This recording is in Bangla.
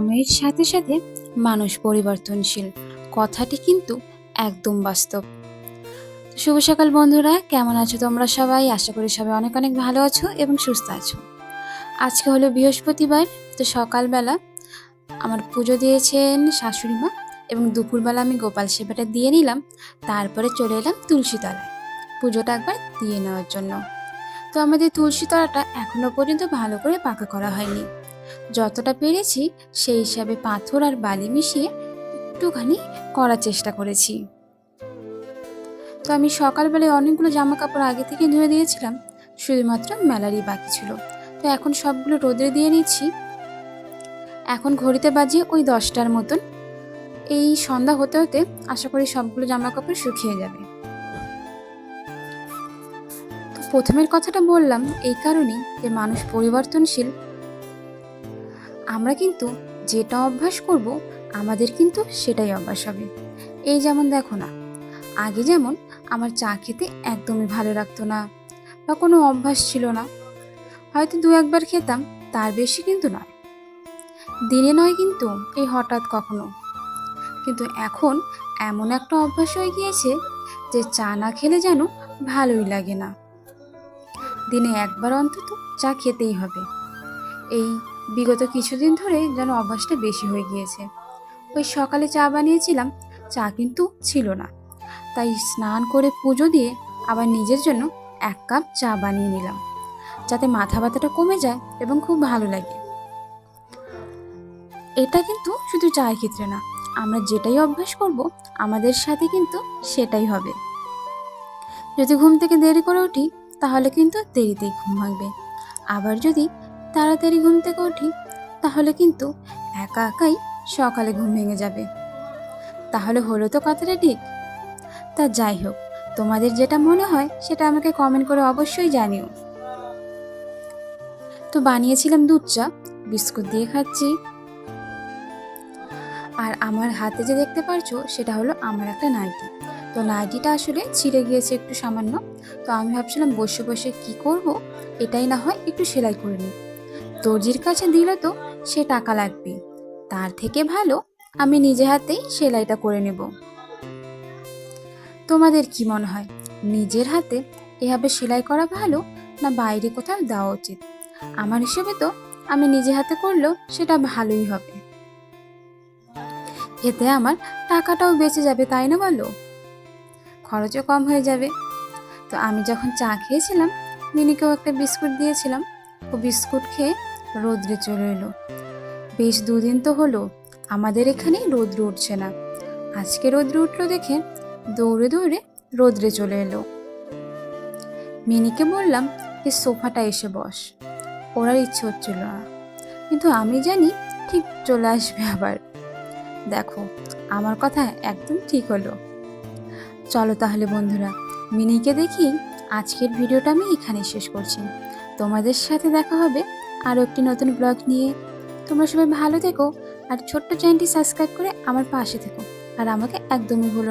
সময়ের সাথে সাথে মানুষ পরিবর্তনশীল। কথাটি কিন্তু একদম বাস্তব। শুভ সকাল বন্ধুরা, কেমন আছো তোমরা সবাই? আশা করি সবাই অনেক অনেক ভালো আছো এবং সুস্থ আছো। আজকে হলো বৃহস্পতিবার, তো সকালবেলা আমার পুজো দিয়েছেন শাশুড়ি মা এবং দুপুরবেলা আমি গোপাল সেবাটা দিয়ে নিলাম, তারপরে চলে এলাম তুলসী তলায় পুজোটা একবার দিয়ে নেওয়ার জন্য। তো আমাদের তুলসী তলাটা এখনও পর্যন্ত ভালো করে পাকা করা হয়নি। যতটা পেরেছি, সেই হিসাবে পাথর আর বালি মিশিয়ে একটুখানি করার চেষ্টা করেছি। তো আমি সকালবেলায় অনেকগুলো জামা কাপড় আগে থেকে ধুয়ে দিয়েছিলাম, শুধুমাত্র মেলারই বাকি ছিল। তো এখন সবগুলো রোদে দিয়ে নিচ্ছি। এখন ঘড়িতে বাজিয়ে ওই দশটার মতন। এই সন্ধ্যা হতে হতে আশা করি সবগুলো জামা কাপড় শুকিয়ে যাবে। প্রথমের কথাটা বললাম, এই কারণেই যে মানুষ পরিবর্তনশীল আমরা কিন্তু যেটা অভ্যাস করব, আমাদের কিন্তু সেটাই অভ্যাস হবে। এই যেমন দেখো না, আগে যেমন আমার চা খেতে একদমই ভালো লাগতো না বা কোনো অভ্যাস ছিল না। হয়তো দু একবার খেতাম, তার বেশি কিন্তু নয়। দিনে নয় কিন্তু এই হঠাৎ কখনো। কিন্তু এখন এমন একটা অভ্যাস হয়ে গিয়েছে যে চা না খেলে যেন ভালোই লাগে না। দিনে একবার অন্তত চা খেতেই হবে। এই বিগত কিছুদিন ধরে যেন অভ্যাসটা বেশি হয়ে গিয়েছে। ওই সকালে চা বানিয়েছিলাম, চা কিন্তু ছিল না। তাই স্নান করে পুজো দিয়ে আবার নিজের জন্য এক কাপ চা বানিয়ে নিলাম, যাতে মাথা ব্যথাটা কমে যায় এবং খুব ভালো লাগে। এটা কিন্তু শুধু চায়ের ক্ষেত্রে না, আমরা যেটাই অভ্যাস করব, আমাদের সাথে কিন্তু সেটাই হবে। যদি ঘুম থেকে দেরি করে উঠি, তাহলে কিন্তু দেরিতেই ঘুম ভাঙবে। আবার যদি তাড়াতাড়ি ঘুম থেকে উঠি, তাহলে কিন্তু একা একাই সকালে ঘুম ভেঙে যাবে। তাহলে হলো তো কথাটা ঠিক। তা যাই হোক, তোমাদের যেটা মনে হয় সেটা আমাকে কমেন্ট করে অবশ্যই জানিও। তো বানিয়েছিলাম দুধ চা, বিস্কুট দিয়ে খাচ্ছি। আর আমার হাতে যে দেখতে পারছ, সেটা হলো আমার একটা নাইটি। তো নাইটিটা আসলে ছিঁড়ে গিয়েছে একটু সামান্য। তো আমি ভাবছিলাম বসে বসে কি করব, এটাই না হয় একটু সেলাই করে নিই। দর্জির কাছে দিলে তো সে টাকা লাগবে। তার থেকে ভালো আমি নিজে হাতেই সেলাইটা করে নেব। তোমাদের কি মনে হয়, নিজের হাতে এভাবে সেলাই করা ভালো না বাইরে কোথাও দেওয়া উচিত? আমার হিসেবে তো আমি নিজে হাতে করলেও সেটা ভালোই হবে। এতে আমার টাকাটাও বেঁচে যাবে, তাই না বলো? খরচও কম হয়ে যাবে। তো আমি যখন চা খেয়েছিলাম, মিনিকেও একটা বিস্কুট দিয়েছিলাম। ও বিস্কুট খেয়ে রোদ্রে চলে এলো। বেশ দুদিন তো হলো, আমাদের এখানে রোদ্র উঠছে না। আজকে রোদ্র উঠল দেখে দৌড়ে দৌড়ে রোদ্রে চলে এলো। মিনিকে বললাম যে সোফাটা এসে বস। ওরার ইচ্ছে হচ্ছিল না। কিন্তু আমি জানি ঠিক চলে আসবে আবার। দেখো, আমার কথা একদম ঠিক হলো। চলো তাহলে বন্ধুরা, মিনিকে দেখি আজকের ভিডিওটা আমি এখানে শেষ করছি। তোমাদের সাথে দেখা হবে আরও একটি নতুন ব্লগ নিয়ে তোমরা সবাই ভালো থেকো আর ছোট্ট চ্যানেলটি সাবস্ক্রাইব করে আমার পাশে থেকো আর আমাকে একদমই ভুলো।